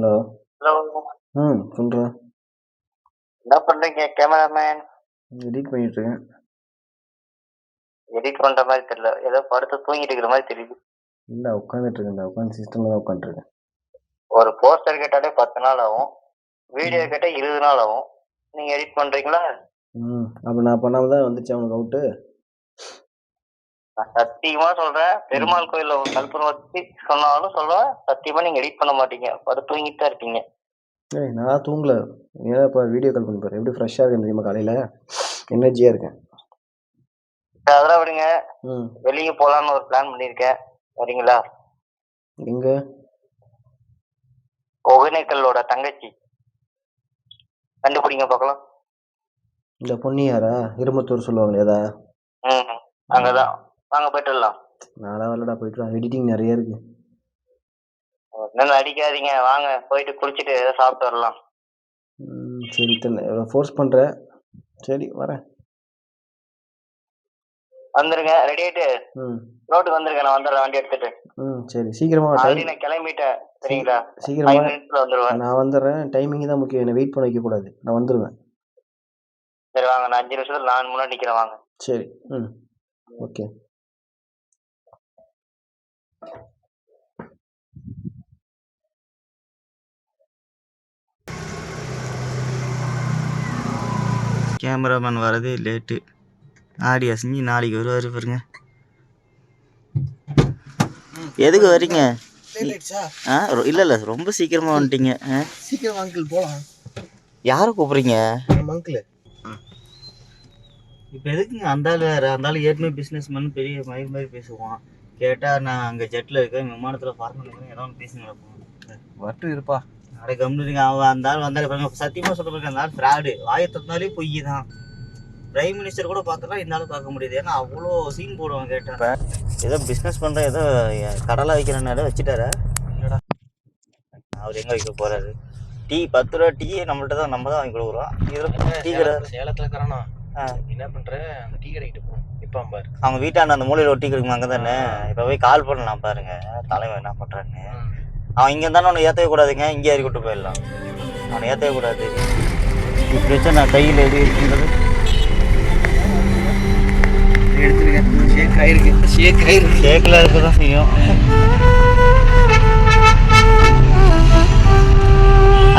Hello. Hello. ம் சொல்கிறா என்ன பண்றீங்க கேமராமேன்? எடிட் பண்ணிகிட்ருக்கேன் எடிட் பண்ற மாதிரி தெரியல. ஏதோ படுத்து தூங்கிட்டு இருக்கிற மாதிரி தெரியுது. இல்லை உட்காந்துட்ருக்கேன்டா உட்காந்து சிஸ்டமில் தான் உட்காந்துருக்கேன் ஒரு போஸ்டர் கேட்டாலே பத்து நாள் ஆகும். வீடியோ கேட்டால் இருபது நாள் ஆகும். நீங்க எடிட் பண்றீங்களா? ம் அப்போ நான் பண்ணாமல் தான் வந்துச்சு அவனுக்கு அவுட்டு சத்தியமா சொல்றேன். பெருமாள் கோயில்ல கல்புரம் வச்சு சொன்னாலும் சொல்லுவேன் சத்தியமா நீங்க எடிட் பண்ண மாட்டீங்க. படுத்து தூங்கிட்டு தான் இருப்பீங்க. ஏய் நான் தூங்கல. ஏன் இப்போ வீடியோ கால் பண்ணி பாரு எப்படி ஃப்ரெஷ்ஷாக இருக்கேன் தெரியுமா காலையில்? எனர்ஜியாக இருக்கேன். அதெல்லாம் விடுங்க. வெளியே போலாம்னு ஒரு பிளான் பண்ணியிருக்கேன் வரீங்களா? எங்கே? ஒகேனக்கல்லோட தங்கச்சி. கண்டுபிடிங்க பார்க்கலாம். இந்த பொண்ணு யாரா? இரும்பத்தூர் சொல்லுவாங்களே ஏதா ம். அங்கதான். வாங்க போயிட்டு வரலாம் நாளாக வரலடா போயிட்டு எடிட்டிங் நிறைய இருக்கு. இன்னும் அடிக்காதீங்க. வாங்க போயிட்டு குளிச்சுட்டு ஏதோ சாப்பிட்டு வரலாம். சரி தெரியல ஃபோர்ஸ் பண்ணுற சரி வரேன். வந்துருங்க ரெடி ஆயிட்டு? ரோட்டுக்கு வந்துருங்க நான் வந்துடுறேன் வண்டி எடுத்துட்டு. ம் சரி. சீக்கிரமாக ஆல்ரெடி நான் கிளம்பிட்டேன் சரிங்களா? சீக்கிரமாக மினிட்ஸ்ல வந்துருவேன். நான் வந்துடுறேன். டைமிங் தான் முக்கியம். என்னை வெயிட் பண்ண வைக்கக்கூடாது. நான் வந்துடுவேன். சரி வாங்க நான் அஞ்சு நிமிஷத்துல நான் முன்னாடி நிக்கிறேன் வாங்க. சரி ம். ஓகே கேமராமேன் வரதே லேட்டு. ஆடி அசைஞ்சு நாளைக்கு வருவார் பாருங்க. எதுக்கு வரீங்க? ஆ இல்ல இல்ல ரொம்ப சீக்கிரமா வந்துட்டீங்க. ஆ? சீக்கிரம் அங்கிள் போலாம். யாரை கூப்பிடுறீங்க? அங்கிள் இப்போ எதுக்குங்க அந்த ஆள் வேற? அந்த ஆள் ஏற்கனவே பிஸ்னஸ் மேன் பெரிய மயிர் மாதிரி பேசுவான். கேட்டா நான் அங்க ஜெட்ல இருக்கேன் விமானத்துல பறந்து இருக்கேன் ஏதோ ஒன்று பேசி நடப்போம் மட்டும் இருப்பா. அட கம்முனுங்க அவன் அந்த ஆள் வந்தாலே பாருங்க சத்தியமா சொல்ல பாருங்க அந்த ஆள் ஃப்ராடு வாயை திறந்தாலே பொய் தான் பிரைம் மினிஸ்டர் கூட பார்த்தலாம் இந்த ஆள் பார்க்க முடியுது. ஏன்னா அவ்வளோ சீன் போடுவான் கேட்டேன் ஏதோ பிஸ்னஸ் பண்ற ஏதோ கடலை வைக்கிறேன்னு ஏதோ வச்சுட்டாரா அவர் எங்க வைக்க போறாரு? டீ பத்து ரூபா டீ நம்மள்ட்ட தான் நம்ம தான் வாங்கி கொடுக்குறோம். இதில் டீ கடை. சேலத்துல இருக்கிறானா. என்ன பண்ற? அந்த டீ கடைக்கிட்ட போ. இப்போ பாரு. அவங்க வீட்டாண்ட அந்த மூலையில் ஒரு டீ கிடைக்குமா அங்கே தானே இப்போ போய் கால் பண்ணலாம் பாருங்க. தலைவன் என்ன பண்றான்னு. அவன் இங்கே இருந்தானே அவனை ஏற்றவே கூடாதுங்க. இங்கே ஏறி கூட்டு போயிடலாம். அவனை ஏற்றவே கூடாது. இப்படி வச்சா நான் கையில் எப்படி இருக்கின்றது? எடுத்துருக்கேன் ஷேக் ஆயிருக்கு. ஷேக் ஆயிருக்கு. கேக்கில் இருக்க தான் செய்யும்.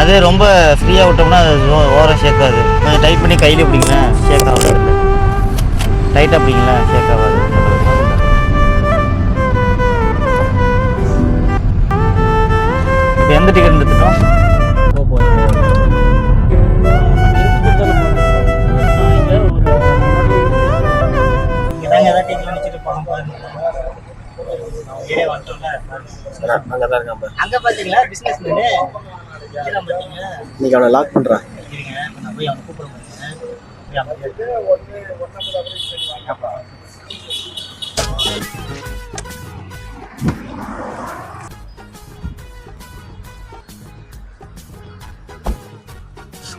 அதே ரொம்ப ஃப்ரீயாக விட்டோம்னா அது ஓரம் ஷேக்காது கொஞ்சம் டைட் பண்ணி கையிலே பிடிங்களேன். ஷேக் ஆகாது. டைட்டாக பிடிங்களேன். ஷேக் ஆகாது. டிக்கெட் எடுத்துட்டோம் அங்கே பாத்தீங்களா? பிசினஸ் இன்னைக்கு அவனை லாக் போய் அவனை கூப்பிட மாட்டேன்.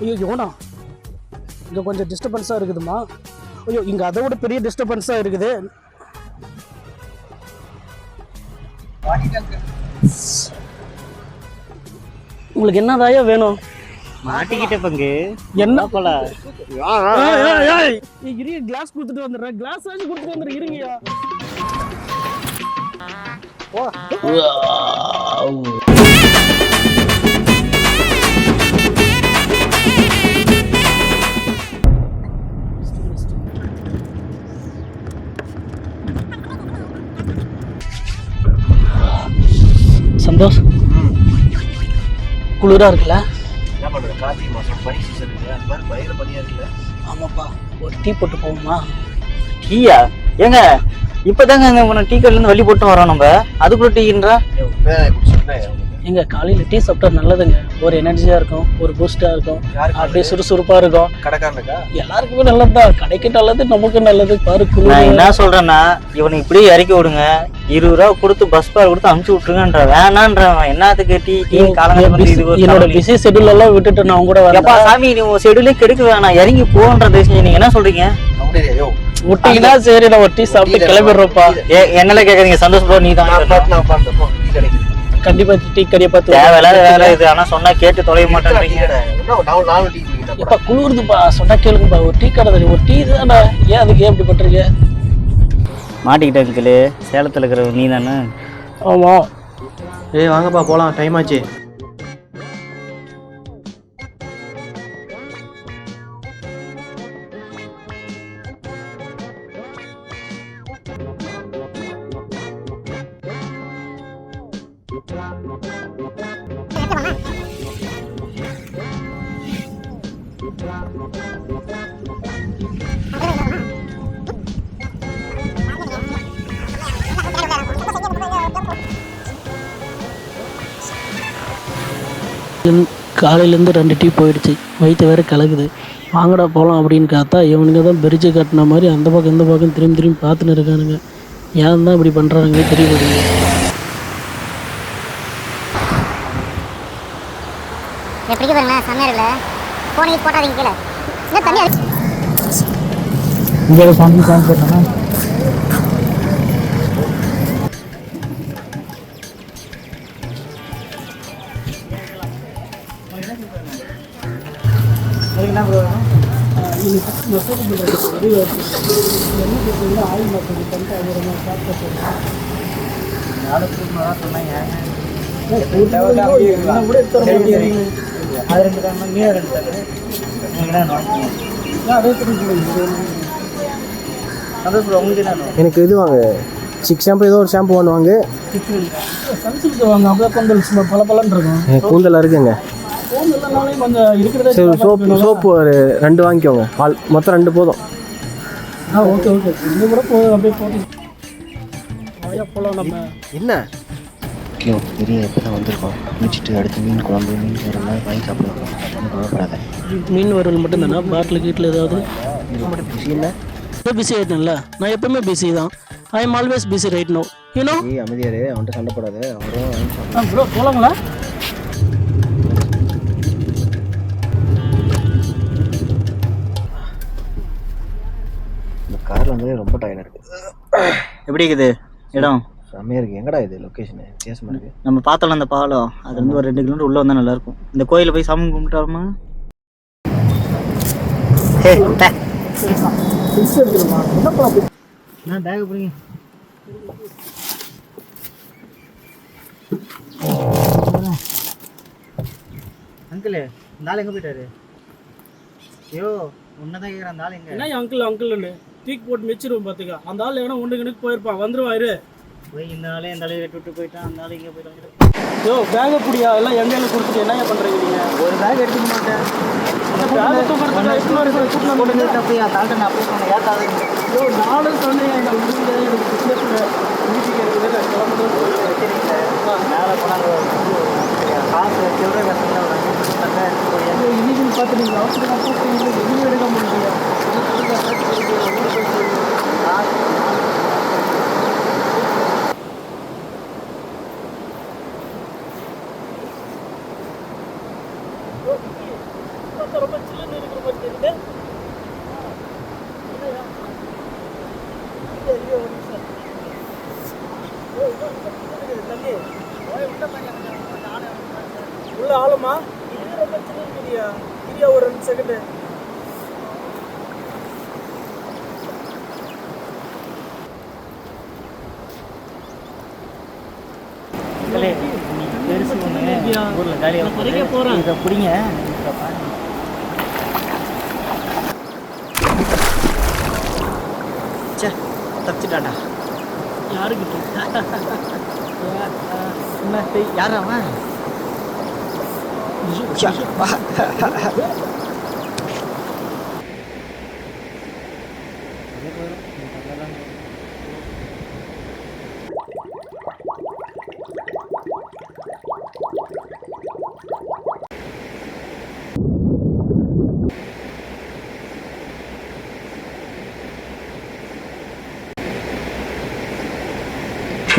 ஐயோ யோனா. இங்கே கொஞ்சம் டிஸ்டர்பன்ஸாக இருக்குதுமா ஐயோ இங்கே அதை விட பெரிய டிஸ்டர்பன்ஸாக இருக்குது. உங்களுக்கு என்னதாயா வேணும்? மாட்டிக்கிட்ட பங்கு. என்ன? போல இருங்க கிளாஸ் கொடுத்துட்டு வந்துடுறேன். கிளாஸ் ஆச்சு கொடுத்துட்டு வந்துடுறேன் இருங்கய்யா. சந்தோஷ் குளிரா இருக்குல்ல? என்ன பண்றது? கார்த்திகை மாசம் பனி சீசன் இருக்கு அது மாதிரி பயிர பனியா இருக்குல்ல? ஆமாப்பா. ஒரு டீ போட்டு போகுமா டீயா? ஏங்க இப்பதாங்க அங்க உன டீ கடையில இருந்து வெளிய போட்டு வரோம் நம்ம. அதுக்குள்ள டீன்றா எங்க காலையில டீ சாப்பிட்டா நல்லதுங்க. ஒரு எனர்ஜியா இருக்கும் ஒரு பூஸ்டா இருக்கும். அப்படியே சுறுசுறுப்பா இருக்கும். கடைக்காரனுக்கா? எல்லாருக்குமே நல்லதுதான். கடைக்கு நல்லது நமக்கு நல்லது. பாரு நான் என்ன சொல்றேன்னா இவனை இப்படியே இறக்கி விடுங்க. இருபது ரூபா கொடுத்து பஸ் பார் கொடுத்து அமுச்சு விட்டுருங்கன்ற வேணான்றவன் என்னத்துக்கு டீ டீ காலங்காலம் வந்து இது ஒரு என்னோட. பிஸி ஷெட்யூல் எல்லாம் விட்டுட்டு நான் கூட எப்பா சாமி நீ உன் ஷெடியூலே கெடுக்க வேணாம். இறங்கி போன்ற நீங்க என்ன சொல்றீங்க? விட்டீங்கன்னா சரி நான் ஒரு டீ சாப்பிட்டு கிளம்பிடுறோம்ப்பா ஏ என்னல கேக்குறீங்க? சந்தோஷ் ப்ரோ நீ தான் நான் பாட்டு நான் உட்காந்து போ டீ கடையை பார்த்து தேவையில்லாத வேலை இது. ஆனா சொன்னா கேட்டு தொலைய குடிக்கிட்டா எப்பா குளிருதுப்பா. சொன்னா கேளுங்கப்பா. ஒரு டீ கடை ஒரு டீ தானே ஏன் அதுக்கு ஏன் இப்படி பண்றீங்க? மாட்டிக்கிட்ட அங்கிள் சேலத்துல இருக்கிற நீ தானே ஆமா. ஏய் வாங்கப்பா போகலாம் டைம் ஆச்சு. காலையிலேருந்து ரெண்டு டீ போயிடுச்சு. வயிற்று வேற கலக்குது. வாங்கடா போகலாம் அப்படின்னு பார்த்தா இவனுங்க தான் பிரிட்ஜு கட்டின மாதிரி அந்த பக்கம் இந்த பக்கம் திரும்பி திரும்பி பார்த்துன்னு இருக்கானுங்க. ஏன் தான் இப்படி பண்ணுறானுங்க தெரிய எப்படி செம்மையா இருக்குல்ல? போட்டாதீங்க கீழே. தண்ணி இங்கே சாமி சாமி போட்டானா? அது எனக்கு இது வாங்க சிக்ஸ் ஷாம்பு ஏதோ ஒரு ஷாம்பு ஒன்று வாங்க சன்சில்க் வாங்க அப்படியே கொண்டல் சும்மா பல பலன்னு இருக்கும் கூந்தல் இருக்குங்க சரி சோப்பு சோப்பு ஒரு ரெண்டு வாங்கிக்கோங்க. பால் மொத்தம் ரெண்டு போதும். ஆ ஓகே ஓகே. இது கூட போதும் அப்படியே போட்டு. நிறையா போகலாம் நம்ம. என்ன? ஐயோ பெரிய இப்போ தான் வந்திருக்கோம்? குளிச்சுட்டு அடுத்து மீன் குழம்பு மீன் குழம்புலாம் வாங்கி சாப்பிடலாம். ஒன்றும் கவலைப்படாத. மீன் வறுவல் மட்டும் தானே பாட்டில் கீட்டில் ஏதாவது? மட்டும் பிஸி இல்லை இப்போ பிஸி ஆகிட்டேன்ல நான் எப்பவுமே பிஸி தான். I am always busy right no you know அமைதியாரு அவன்கிட்ட சண்டை போடாத. அவரும் ப்ரோ போகலாங்களா வந்ததே ரொம்ப டயர்டாக இருக்குது எப்படி இருக்குது? இடம்? செம்மையாக இருக்குது எங்கடா இது லொக்கேஷனு வித்தியாசமாக இருக்குது நம்ம பார்த்தோம்ல அந்த பாலம் அது வந்து ஒரு ரெண்டு கிலோமீட்டர் உள்ள வந்தா நல்லா இருக்கும். இந்த கோயில போய் சாமி கும்பிட்டாருமா நான் பேக் அங்கிள் இந்த ஆள் எங்கே போயிட்டாரு? ஐயோ உன்னதான் கேட்குறேன் அந்த ஆள் எங்க? என்ன அங்கிள் அங்கிள்னு தூக்கி போட்டு மிச்சிருவோம் பார்த்துக்க அந்த ஆள் எவனா ஒன்று கணக்கு போயிருப்பான். வந்துருவாரு போய் இந்த ஆளே இந்த ஆளே விட்டு போயிட்டான் அந்த ஆள் இங்கே போயிட்டாங்க யோ பேகை புடியா? எல்லாம் எங்கேயில கொடுத்துட்டு என்ன பண்ணுறீங்க நீங்கள் ஒரு பேக் எடுத்துக்க மாட்டேன். நானும் சொன்னேன். எனக்கு முடிஞ்ச எனக்கு பிஸ்னஸில் மீட்டிங் இருக்குது நான் கிளம்புறேன் மேலே போனாங்க காசு சில்லறை ஐயோ, இன்னைக்கு பார்த்து நீங்கள் அவசரம் கூப்பிட்டீங்க எதுவும் எடுக்க முடியல ரொம்ப சில்லுன்னு இருக்கிற மாதிரி தெரியுது உள்ள ஆளுமா? இது ரொம்ப சின்ன கிரியா இரியா ஒரு ரெண்டு செகண்ட் காலியாக பறிக்க போறேன். இதை பிடிங்க. சே தப்பிச்சிட்டாடா யாருக்கிட்ட? என்ன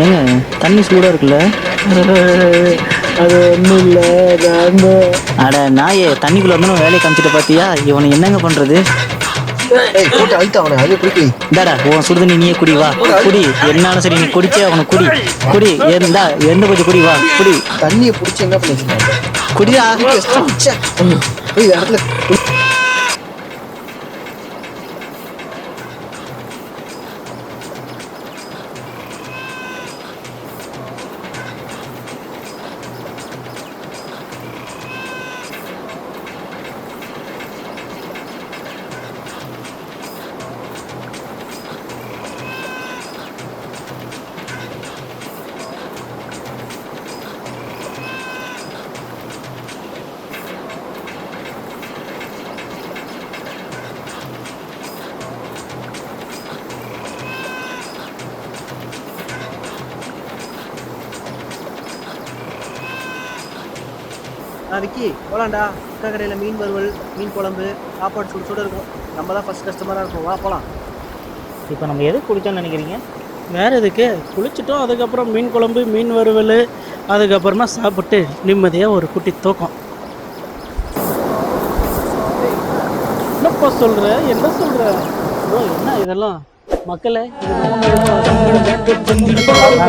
ஏங்க தண்ணி சூடாக இருக்குல்ல? அது ஒன்றும் இல்லை நாங்கள் அட நாயே தண்ணிக்குள்ள வந்து வேலையை காமிச்சிட்டு பார்த்தியா இவனை என்னங்க பண்ணுறது ஏய் போட்டு அழுத்த அவனை அது குடிக்கி இந்தாடா உன் சுடுதண்ணி நீயே குடி வா. குடி. என்னாலும் சரி நீ குடிச்சே அவனை குடி. குடி. எந்தா எந்த கொஞ்சம் குடி வா குடி. தண்ணியை பிடிச்சி என்ன பண்ணி குடிடா. ஏய் இந்த இடத்துல ஆ விக்கி போலாம்டா. அக்கா கடையில் மீன் வறுவல் மீன் குழம்பு சாப்பாடு சுடு சுட இருக்கும். நம்ம தான் ஃபஸ்ட் கஸ்டமராக இருக்கும் வா போகலாம் இப்போ நம்ம எது குடிச்சோம்னு நினைக்கிறீங்க? வேற எதுக்கு? குளிச்சிட்டோம். அதுக்கப்புறம் மீன் குழம்பு மீன் வறுவல் அதுக்கப்புறமா சாப்பிட்டு நிம்மதியாக ஒரு குட்டி தூக்கம். என்னப்பா சொல்கிற என்ன சொல்கிற ப்ரோ என்ன இதெல்லாம்? மக்களே இது போகலாம்